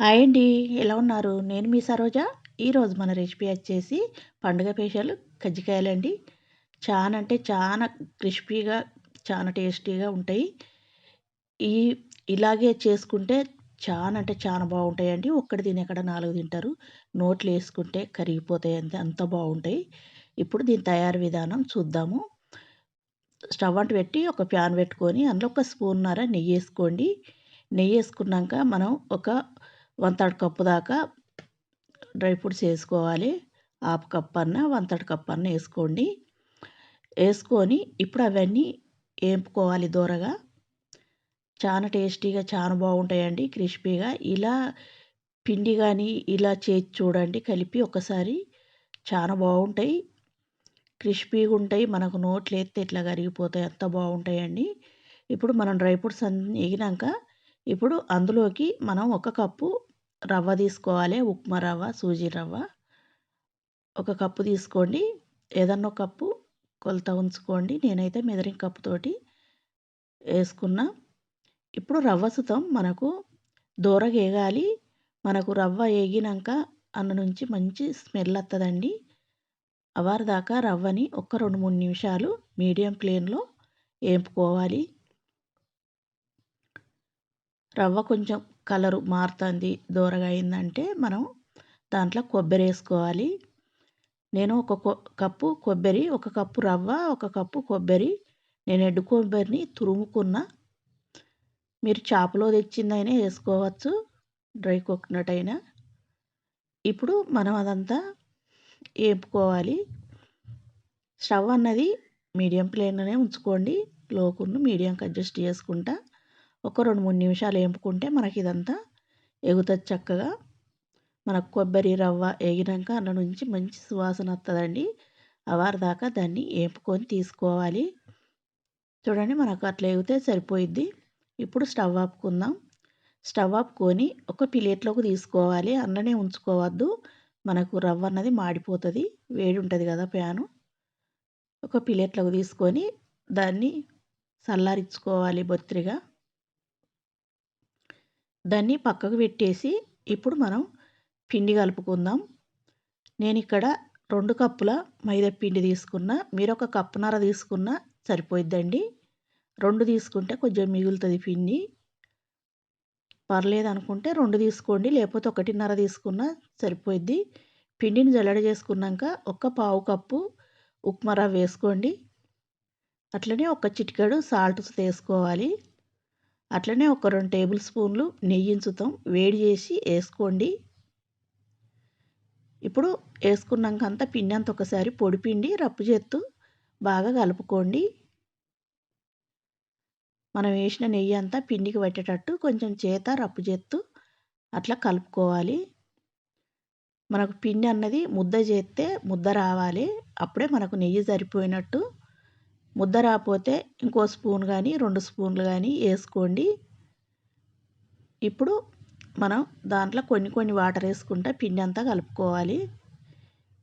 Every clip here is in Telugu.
హాయ్ అండి. ఎలా ఉన్నారు? నేను మీ సరోజ. ఈరోజు మన రెసిపీ వచ్చేసి పండుగ పేషాలు కజ్జికాయలండి. చాలా అంటే చాలా క్రిస్పీగా చాలా టేస్టీగా ఉంటాయి. ఈ ఇలాగే చేసుకుంటే చాలా అంటే చాలా బాగుంటాయండి. ఒక్కటి తిని ఎక్కడ నాలుగు తింటారు. నోట్లు వేసుకుంటే కరిగిపోతాయి అంతే అంత బాగుంటాయి. ఇప్పుడు దీని తయారు విధానం చూద్దాము. స్టవ్ అంటు పెట్టి ఒక ప్యాన్ పెట్టుకొని అందులో ఒక స్పూన్నర నెయ్యి వేసుకోండి. నెయ్యి వేసుకున్నాక మనం ఒక వన్ కప్పు దాకా డ్రై ఫ్రూట్స్ వేసుకోవాలి హాఫ్ కప్ అన్న వన్ కప్ అన్న వేసుకోండి. వేసుకొని ఇప్పుడు అవన్నీ వేపుకోవాలి దూరగా. చాలా టేస్టీగా చాలా బాగుంటాయండి క్రిస్పీగా. ఇలా పిండి కానీ ఇలా చేసి చూడండి కలిపి ఒకసారి చాలా బాగుంటాయి. క్రిస్పీగా ఉంటాయి మనకు నోట్లు ఎత్తే ఇట్లా కరిగిపోతాయి అంత బాగుంటాయండి. ఇప్పుడు మనం డ్రై ఫ్రూట్స్ అన్నీ ఎగినాక ఇప్పుడు అందులోకి మనం ఒక కప్పు రవ్వ తీసుకోవాలి ఉప్మా రవ్వ సూజీ రవ్వ. ఒక కప్పు తీసుకోండి. ఏదన్నా ఒక కప్పు కొలత ఉంచుకోండి. నేనైతే మెదరింగ్ కప్పుతోటి వేసుకున్నా. ఇప్పుడు రవ్వ సుతం మనకు దూరగా వేగాలి. మనకు రవ్వ వేగినాక అన్న నుంచి మంచి స్మెల్ వస్తుందండి అవారి దాకా రవ్వని ఒక రెండు మూడు నిమిషాలు మీడియం ఫ్లేమ్లో వేపుకోవాలి. రవ్వ కొంచెం కలరు మారుతుంది దూరగా అయిందంటే మనం దాంట్లో కొబ్బరి వేసుకోవాలి. నేను ఒక కప్పు కొబ్బరి ఒక కప్పు రవ్వ ఒక కప్పు కొబ్బరి నేను ఎడ్డు కొబ్బరిని తురుముకున్న మీరు చేపలో తెచ్చిందైనా వేసుకోవచ్చు డ్రై కోకోనట్ అయినా. ఇప్పుడు మనం అదంతా వేపుకోవాలి స్టవ్ అన్నది మీడియం ఫ్లేమ్లోనే ఉంచుకోండి లోకును మీడియంకి అడ్జస్ట్ చేసుకుంటా. ఒక రెండు మూడు నిమిషాలు వేపుకుంటే మనకి ఇదంతా ఎగుతుంది చక్కగా. మనకు కొబ్బరి రవ్వ వేగినాక అందులో నుంచి మంచి సువాసన వస్తుందండి అవారి దాకా దాన్ని వేపుకొని తీసుకోవాలి. చూడండి మనకు అట్లా ఎగితే సరిపోయిద్ది. ఇప్పుడు స్టవ్ ఆపుకుందాం. స్టవ్ ఆపుకొని ఒక ప్లేట్లోకి తీసుకోవాలి. అందులోనే ఉంచుకోవద్దు. మనకు రవ్వ అన్నది మాడిపోతుంది. వేడి ఉంటుంది కదా ప్యాను. ఒక ప్లేట్లోకి తీసుకొని దాన్ని చల్లారించుకోవాలి బొత్తిరిగా. దాన్ని పక్కకు పెట్టేసి ఇప్పుడు మనం పిండి కలుపుకుందాం. నేను ఇక్కడ రెండు కప్పుల మైదా పిండి తీసుకున్న మీరు ఒక కప్పున్నర తీసుకున్న సరిపోయిద్దండి. రెండు తీసుకుంటే కొంచెం మిగులుతుంది పిండి. పర్లేదు అనుకుంటే రెండు తీసుకోండి లేకపోతే ఒకటిన్నర తీసుకున్న సరిపోయిద్ది. పిండిని జల్లడ చేసుకున్నాక ఒక పావు కప్పు ఉప్మా రవ్వ వేసుకోండి. అట్లనే ఒక చిటికెడు సాల్ట్ వేసుకోవాలి. అట్లనే ఒక రెండు టేబుల్ స్పూన్లు నెయ్యించుతాం వేడి చేసి వేసుకోండి. ఇప్పుడు వేసుకున్నాక అంతా పిండి అంత ఒకసారి పొడి పిండి రప్పు చేత్తు బాగా కలుపుకోండి. మనం వేసిన నెయ్యి అంతా పిండికి పట్టేటట్టు కొంచెం చేత రప్పు చేత్తు అట్లా కలుపుకోవాలి. మనకు పిండి అన్నది ముద్ద చేస్తే ముద్ద రావాలి. అప్పుడే మనకు నెయ్యి సరిపోయినట్టు ముద్ద రాకపోతే ఇంకో స్పూన్ కానీ రెండు స్పూన్లు కానీ వేసుకోండి. ఇప్పుడు మనం దాంట్లో కొన్ని కొన్ని వాటర్ వేసుకుంటే పిండి అంతా కలుపుకోవాలి.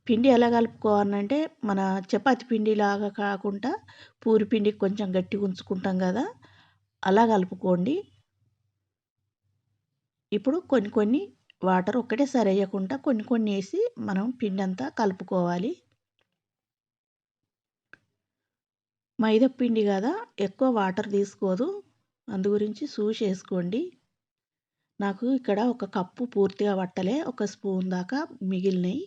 పిండి ఎలా కలుపుకోవాలంటే మన చపాతి పిండి లాగా కాకుండా పూరి పిండి కొంచెం గట్టిగా ఉంచుకుంటాం కదా అలా కలుపుకోండి. ఇప్పుడు కొన్ని కొన్ని వాటర్ ఒక్కటేసారి వేయకుండా కొన్ని కొన్ని వేసి మనం పిండి అంతా కలుపుకోవాలి. మైదా పిండి కదా ఎక్కువ వాటర్ తీసుకోదు. అందు గురించి సూసి వేసుకోండి నాకు ఇక్కడ ఒక కప్పు పూర్తిగా పట్టలే ఒక స్పూన్ దాకా మిగిలినాయి.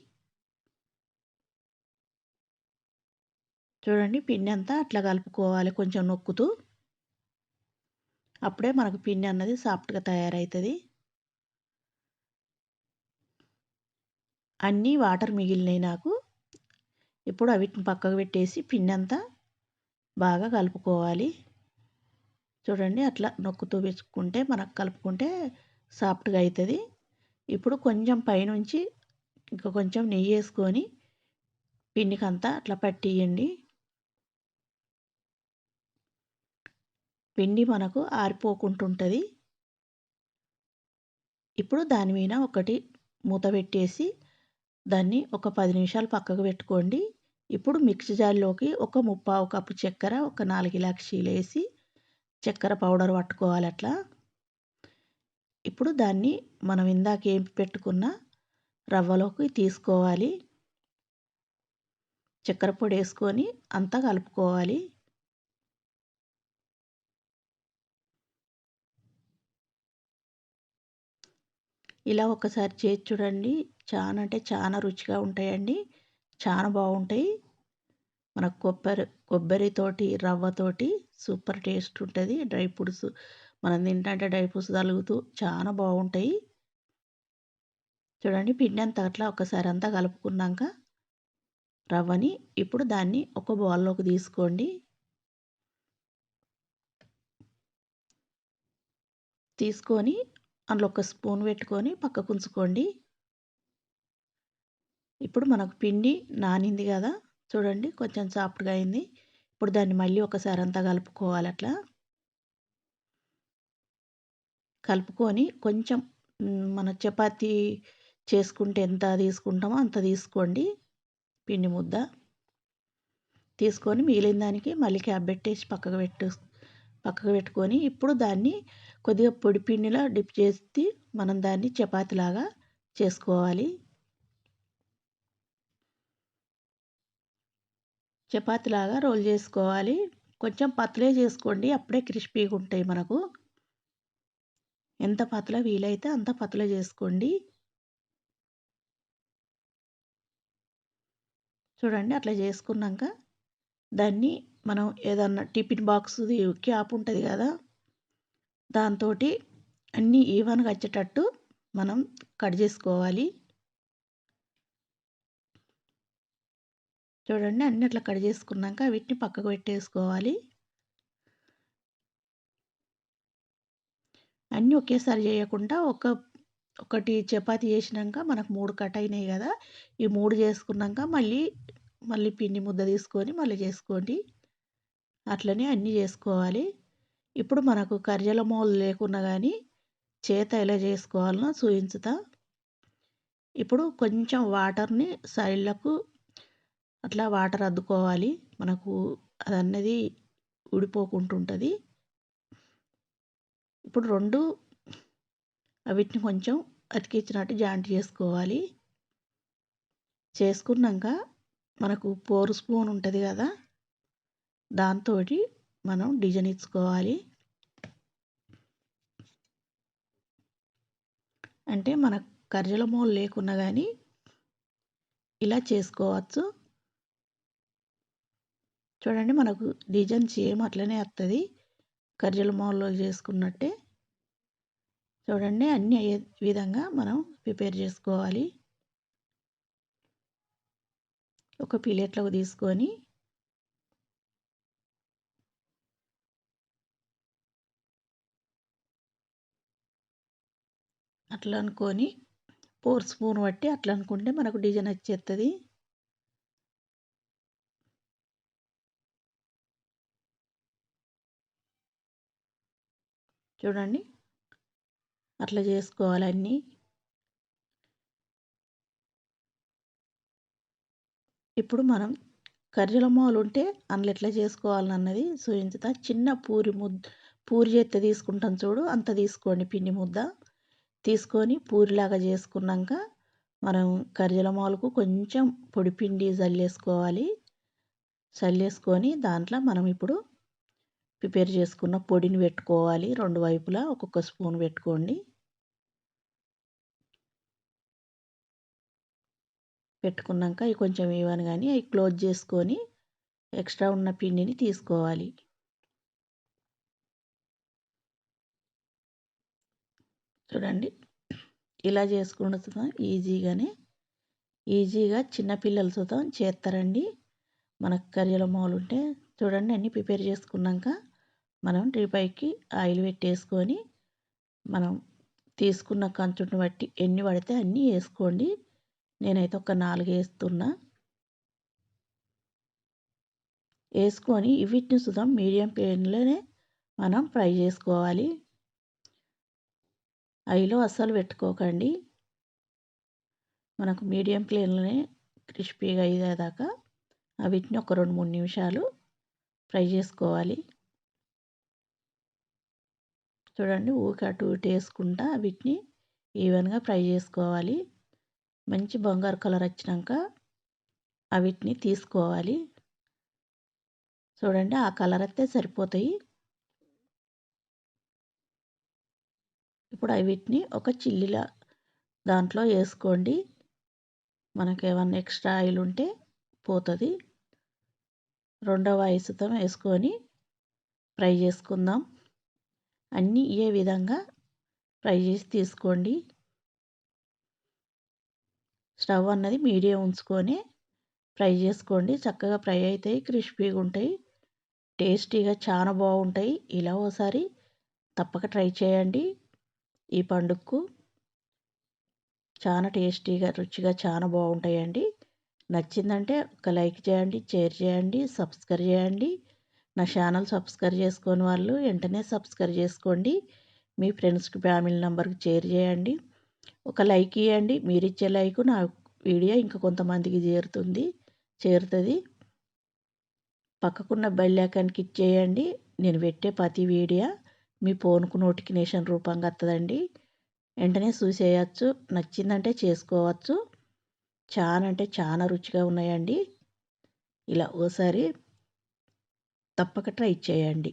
చూడండి పిండి అంతా అట్లా కలుపుకోవాలి కొంచెం నొక్కుతూ. అప్పుడే మనకు పిండి అన్నది సాఫ్ట్గా తయారవుతుంది అన్నీ వాటర్ మిగిలినాయి నాకు. ఇప్పుడు అవిటిని పక్కకు పెట్టేసి పిండి అంతా బాగా కలుపుకోవాలి. చూడండి అట్లా నొక్కుతూ వేసుకుంటే మనకు కలుపుకుంటే సాఫ్ట్గా అవుతుంది ఇప్పుడు కొంచెం పైనుంచి ఇంకా కొంచెం నెయ్యి వేసుకొని పిండికంతా అట్లా పట్టియండి. పిండి మనకు ఆరిపోకుంటుంటుంది. ఇప్పుడు దాని మీద ఒకటి మూత పెట్టేసి దాన్ని ఒక పది నిమిషాలు పక్కకు పెట్టుకోండి. ఇప్పుడు మిక్సీ జార్లోకి ఒక ముప్పావు కప్పు చక్కెర ఒక నాలుగు ఇలాక్షీలు వేసి చక్కెర పౌడర్ పట్టుకోవాలి అట్లా. ఇప్పుడు దాన్ని మనం ఇందాక ఏంపి పెట్టుకున్న రవ్వలోకి తీసుకోవాలి. చక్కెర పొడి వేసుకొని అంతా కలుపుకోవాలి. ఇలా ఒకసారి చేసి చూడండి. చాలా అంటే చాలా రుచిగా ఉంటాయండి. చాలా బాగుంటాయి. మన కొబ్బరి కొబ్బరితోటి రవ్వతోటి సూపర్ టేస్ట్ ఉంటుంది. డ్రై ఫ్రూట్స్ మనం తింటే డ్రై ఫ్రూట్స్ తలుగుతూ చాలా బాగుంటాయి. చూడండి పిండి అంతా అట్లా ఒకసారి అంతా కలుపుకున్నాక రవ్వని ఇప్పుడు దాన్ని ఒక బౌల్లోకి తీసుకోండి. తీసుకొని అందులో ఒక స్పూన్ పెట్టుకొని పక్కకు ఉంచుకోండి. ఇప్పుడు మనకు పిండి నానింది కదా చూడండి కొంచెం సాఫ్ట్గా అయింది. ఇప్పుడు దాన్ని మళ్ళీ ఒకసారి అంతా కలుపుకోవాలి అట్లా. కలుపుకొని కొంచెం మన చపాతి చేసుకుంటే ఎంత తీసుకుంటామో అంత తీసుకోండి పిండి ముద్ద. తీసుకొని మిగిలిన దానికి మళ్ళీ క్యాప్ పెట్టేసి పక్కకు పెట్టు పక్కకు పెట్టుకొని ఇప్పుడు దాన్ని కొద్దిగా పొడి పిండిలో డిప్ చేసి మనం దాన్ని చపాతీలాగా చేసుకోవాలి. చపాతీలాగా రోల్ చేసుకోవాలి. కొంచెం పతలే చేసుకోండి. అప్పుడే క్రిస్పీగా ఉంటాయి మనకు. ఎంత పతల వీలైతే అంత పతల చేసుకోండి. చూడండి అట్లా చేసుకున్నాక దాన్ని మనం ఏదన్నా టిఫిన్ బాక్స్ది క్యాప్ ఉంటుంది కదా దాంతో అన్నీ ఈవెన్గా వచ్చేటట్టు మనం కట్ చేసుకోవాలి. చూడండి అన్ని అట్లా కట్ చేసుకున్నాక వీటిని పక్కకు పెట్టేసుకోవాలి. అన్నీ ఒకేసారి చేయకుండా ఒక ఒకటి చపాతి చేసినాక మనకు మూడు కట్ అయినాయి కదా ఈ మూడు చేసుకున్నాక మళ్ళీ మళ్ళీ పిండి ముద్ద తీసుకొని మళ్ళీ చేసుకోండి. అట్లనే అన్నీ చేసుకోవాలి. ఇప్పుడు మనకు కర్జల మోలు లేకున్నా కానీ చేత ఎలా చేసుకోవాలనో చూపించుతా. ఇప్పుడు కొంచెం వాటర్ని సైడ్లకు అట్లా వాటర్ అద్దుకోవాలి. మనకు అది అన్నది ఊడిపోకుంటుంటుంది. ఇప్పుడు రెండు వీటిని కొంచెం అతికించినట్టు జాయింట్ చేసుకోవాలి. చేసుకున్నాక మనకు పోరు స్పూన్ ఉంటుంది కదా దాంతో మనం డిజైన్ ఇచ్చుకోవాలి. అంటే మన కర్జల మూలు లేకున్నా కానీ ఇలా చేసుకోవచ్చు. చూడండి మనకు డిజైన్ సేమ్ అట్లనే వస్తుంది కర్జల మోల్లో చేసుకున్నట్టే. చూడండి అన్నీ అయ్యే విధంగా మనం ప్రిపేర్ చేసుకోవాలి. ఒక ప్లేట్లోకి తీసుకొని అట్లా అనుకొని ఫోర్ స్పూన్ బట్టి అట్లా అనుకుంటే మనకు డిజైన్ వచ్చేస్తుంది చూడండి. అట్లా చేసుకోవాలన్నీ ఇప్పుడు మనం కర్జల మాలు ఉంటే అందులో ఎట్లా చేసుకోవాలన్నది చూపించుతా చిన్న పూరి ముద్ద పూరి చేత తీసుకుంటాం చూడు. అంత తీసుకోండి పిండి ముద్ద. తీసుకొని పూరిలాగా చేసుకున్నాక మనం కర్జల మాలకు కొంచెం పొడి పిండి చల్లేసుకోవాలి చల్లేసుకొని దాంట్లో మనం ఇప్పుడు ప్రిపేర్ చేసుకున్న పొడిని పెట్టుకోవాలి. రెండు వైపులా ఒక్కొక్క స్పూన్ పెట్టుకోండి. పెట్టుకున్నాక అవి కొంచెం ఇవ్వను కానీ అవి క్లోజ్ చేసుకొని ఎక్స్ట్రా ఉన్న పిండిని తీసుకోవాలి. చూడండి. ఇలా చేసుకుంటూ ఈజీగానే ఈజీగా చిన్నపిల్లల సుతం చేస్తారండి. మనకు కర్రీల మాలు ఉంటే చూడండి అన్నీ ప్రిపేర్ చేసుకున్నాక మనం పైకి ఆయిల్ పెట్టేసుకొని మనం తీసుకున్న కంచుని బట్టి ఎన్ని పడితే అన్నీ వేసుకోండి. నేనైతే ఒక నాలుగు వేస్తున్నా. వేసుకొని వీటిని సుధా మీడియం ఫ్లేమ్లోనే మనం ఫ్రై చేసుకోవాలి. ఐలో అస్సలు పెట్టుకోకండి. మనకు మీడియం ఫ్లేమ్లోనే క్రిస్పీగా అయ్యేదాకా వీటిని ఒక రెండు మూడు నిమిషాలు ఫ్రై చేసుకోవాలి. చూడండి ఊక అటు ఇటు వేసుకుంటా వీటిని ఈవెన్గా ఫ్రై చేసుకోవాలి. మంచి బంగారు కలర్ వచ్చినాక అవిటిని తీసుకోవాలి. చూడండి ఆ కలర్ అయితే సరిపోతాయి. ఇప్పుడు అవిటిని ఒక చిల్లిల దాంట్లో వేసుకోండి. మనకు ఏమన్నా ఎక్స్ట్రా ఆయిల్ ఉంటే పోతుంది. రెండవ ఐసుతం వేసుకొని ఫ్రై చేసుకుందాం. అన్నీ ఏ విధంగా ఫ్రై చేసి తీసుకోండి. స్టవ్ అన్నది మీడియం ఉంచుకొని ఫ్రై చేసుకోండి. చక్కగా ఫ్రై అవుతాయి క్రిస్పీగా ఉంటాయి టేస్టీగా చాలా బాగుంటాయి. ఇలా ఒకసారి తప్పక ట్రై చేయండి. ఈ పండుగకు చాలా టేస్టీగా రుచిగా చాలా బాగుంటాయండి. నచ్చిందంటే ఒక లైక్ చేయండి షేర్ చేయండి సబ్స్క్రైబ్ చేయండి. నా ఛానల్ సబ్స్క్రైబ్ చేసుకోని వాళ్ళు వెంటనే సబ్స్క్రైబ్ చేసుకోండి. మీ ఫ్రెండ్స్కి ఫ్యామిలీ నెంబర్కి షేర్ చేయండి. ఒక లైక్ ఇవ్వండి మీరు ఇచ్చే లైక్ నా వీడియో ఇంకా కొంతమందికి చేరుతుంది చేరుతుంది. పక్కకున్న బెల్ ఐకాన్కి ఇచ్చేయండి నేను పెట్టే ప్రతి వీడియో మీ ఫోన్కు నోటిఫికేషన్ రూపంగా వస్తుందండి వెంటనే చూసేయచ్చు. నచ్చిందంటే చేసుకోవచ్చు. చాలా అంటే చాలా రుచిగా ఉన్నాయండి. ఇలా ఓసారి తప్పక ట్రై చేయండి.